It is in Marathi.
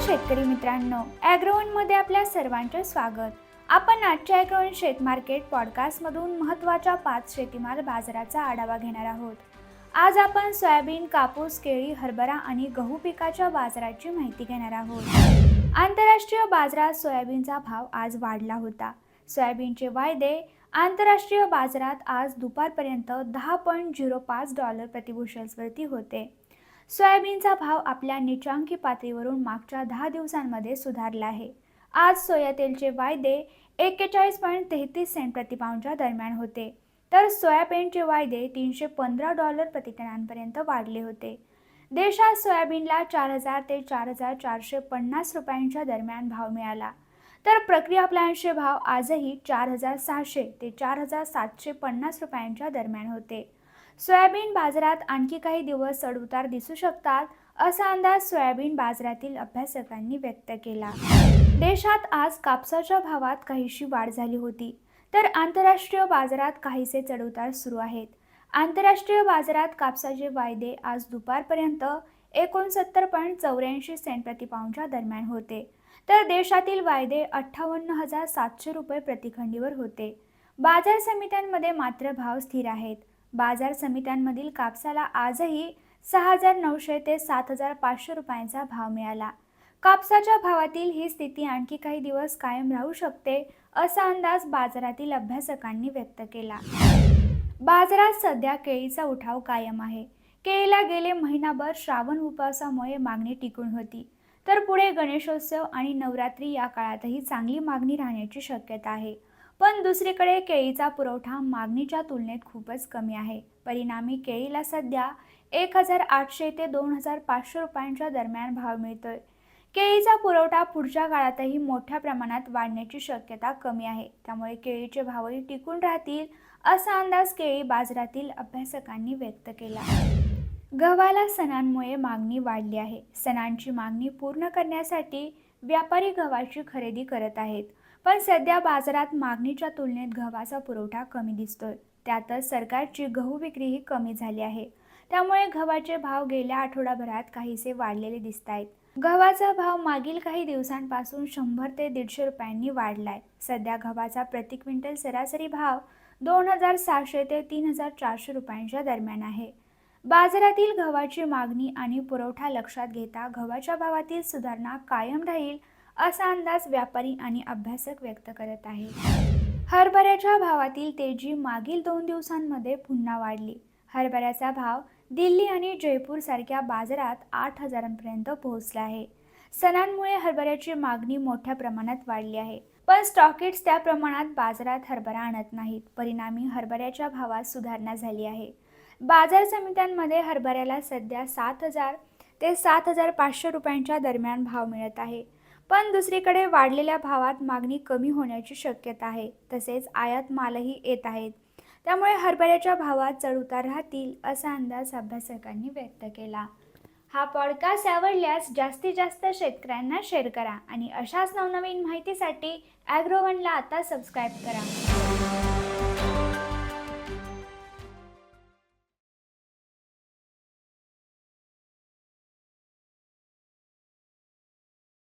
शेतकरी मित्रांनो ॲग्रोवनमध्ये आपल्या सर्वांचे स्वागत. आपण आजच्या ॲग्रोवन शेत मार्केट पॉडकास्टमधून महत्त्वाच्या पाच शेतीमाल बाजाराचा आढावा घेणार आहोत. आज आपण सोयाबीन कापूस केळी हरभरा आणि गहू पिकाच्या बाजाराची माहिती घेणार आहोत. आंतरराष्ट्रीय बाजारात सोयाबीनचा भाव आज वाढला होता. सोयाबीनचे वायदे आंतरराष्ट्रीय बाजारात आज दुपारपर्यंत दहा पॉईंट झिरो पाच डॉलर प्रतिबुशल्सवरती होते. सोयाबीनचा भाव आपल्या निचांकी पातळीवरून मागच्या दहा दिवसांमध्ये सुधारला आहे. आज सोया तेलचे वायदे एक्केचाळीस पॉईंट तेहतीस सेंट प्रतिपाऊंडच्या दरम्यान होते. तर सोयाबीनचे वायदे तीनशे पंधरा डॉलर प्रतिटनांपर्यंत वाढले होते. देशात सोयाबीनला चार हजार ते चार हजार चारशे पन्नास रुपयांच्या दरम्यान भाव मिळाला. तर प्रक्रिया प्लॅनचे भाव आजही चार हजार सहाशे ते चार हजार सातशे पन्नास रुपयांच्या दरम्यान होते. सोयाबीन बाजारात आणखी काही दिवस चढउतार दिसू शकतात असा अंदाज सोयाबीन बाजारातील अभ्यासकांनी व्यक्त केला. देशात आज कापसाच्या भावात काहीशी वाढ झाली होती तर आंतरराष्ट्रीय बाजारात काहीसे चढउतार सुरू आहेत. आंतरराष्ट्रीय बाजारात कापसाचे वायदे आज दुपारपर्यंत एकोणसत्तर पॉईंट चौऱ्याऐंशी सेंट प्रतिपाऊंडच्या दरम्यान होते तर देशातील वायदे अठ्ठावन्न हजार सातशे रुपये प्रतिखंडीवर होते. बाजार समित्यांमध्ये मात्र भाव स्थिर आहेत. बाजार समित्यांमधील कापसाला आजही सहा हजार नऊशे ते सात हजार पाचशे रुपयांचा भाव मिळाला. कापसाच्या भावातील ही स्थिती आणखी काही दिवस कायम राहू शकते असा अंदाज बाजारातील अभ्यासकांनी व्यक्त केला. बाजारात सध्या केळीचा उठाव कायम आहे. केळीला गेले महिनाभर श्रावण उपवासामुळे मागणी टिकून होती. तर पुढे गणेशोत्सव आणि नवरात्री या काळातही चांगली मागणी राहण्याची शक्यता आहे. पण दुसरीकडे केळीचा पुरवठा मागणीच्या तुलनेत खूपच कमी आहे. परिणामी केळीला सध्या एक हजार आठशे ते दोन हजार पाचशे रुपयांच्या दरम्यान भाव मिळतोय. केळीचा पुरवठा पुढच्या काळातही मोठ्या प्रमाणात वाढण्याची शक्यता कमी आहे. त्यामुळे केळीचे भावही टिकून राहतील असा अंदाज केळी बाजारातील अभ्यासकांनी व्यक्त केला. गव्हाला सणांमुळे मागणी वाढली आहे. सणांची मागणी पूर्ण करण्यासाठी व्यापारी गव्हाची खरेदी करत आहेत. पण सध्या बाजारात मागणीच्या तुलनेत गव्हाचा पुरवठा कमी दिसतोय. त्यातच सरकारची गहू विक्रीही कमी झाली आहे. त्यामुळे गव्हाचे भाव गेल्या आठवडाभरात काहीसे वाढलेले दिसत आहेत गव्हाचा भाव मागील काही दिवसांपासून शंभर ते दीडशे रुपयांनी वाढलाय. सध्या गव्हाचा प्रति क्विंटल सरासरी भाव दोन हजार सहाशे ते तीन हजार चारशे रुपयांच्या दरम्यान आहे. बाजारातील गव्हाची मागणी आणि पुरवठा लक्षात घेता गव्हाच्या भावातील सुधारणा कायम राहील असा अंदाज व्यापारी आणि अभ्यासक व्यक्त करत आहे हरभऱ्याच्या भावातील तेजी मागील दोन दिवसांमध्ये पुन्हा वाढली. हरभऱ्याचा भाव दिल्ली आणि जयपूर सारख्या बाजारात आठ हजारांपर्यंत पोहोचला आहे. सणांमुळे हरभऱ्याची मागणी मोठ्या प्रमाणात वाढली आहे. पण स्टॉकेट्स त्या प्रमाणात बाजारात हरभरा आणत नाहीत. परिणामी हरभऱ्याच्या भावात सुधारणा झाली आहे. बाजार समित्यांमध्ये हरभऱ्याला सध्या सात हजार ते सात हजार पाचशे रुपयांच्या दरम्यान भाव मिळत आहे. पण दुसरीकडे वाढलेल्या भावात मागणी कमी होण्याची शक्यता आहे. तसेच आयात मालही येत आहेत. त्यामुळे हरभऱ्याच्या भावात चढउतार राहतील असा अंदाज अभ्यासकांनी व्यक्त केला. हा पॉडकास्ट आवडल्यास जास्तीत जास्त शेतकऱ्यांना शेअर करा आणि अशाच नवनवीन माहितीसाठी ॲग्रोवनला आता सबस्क्राईब करा.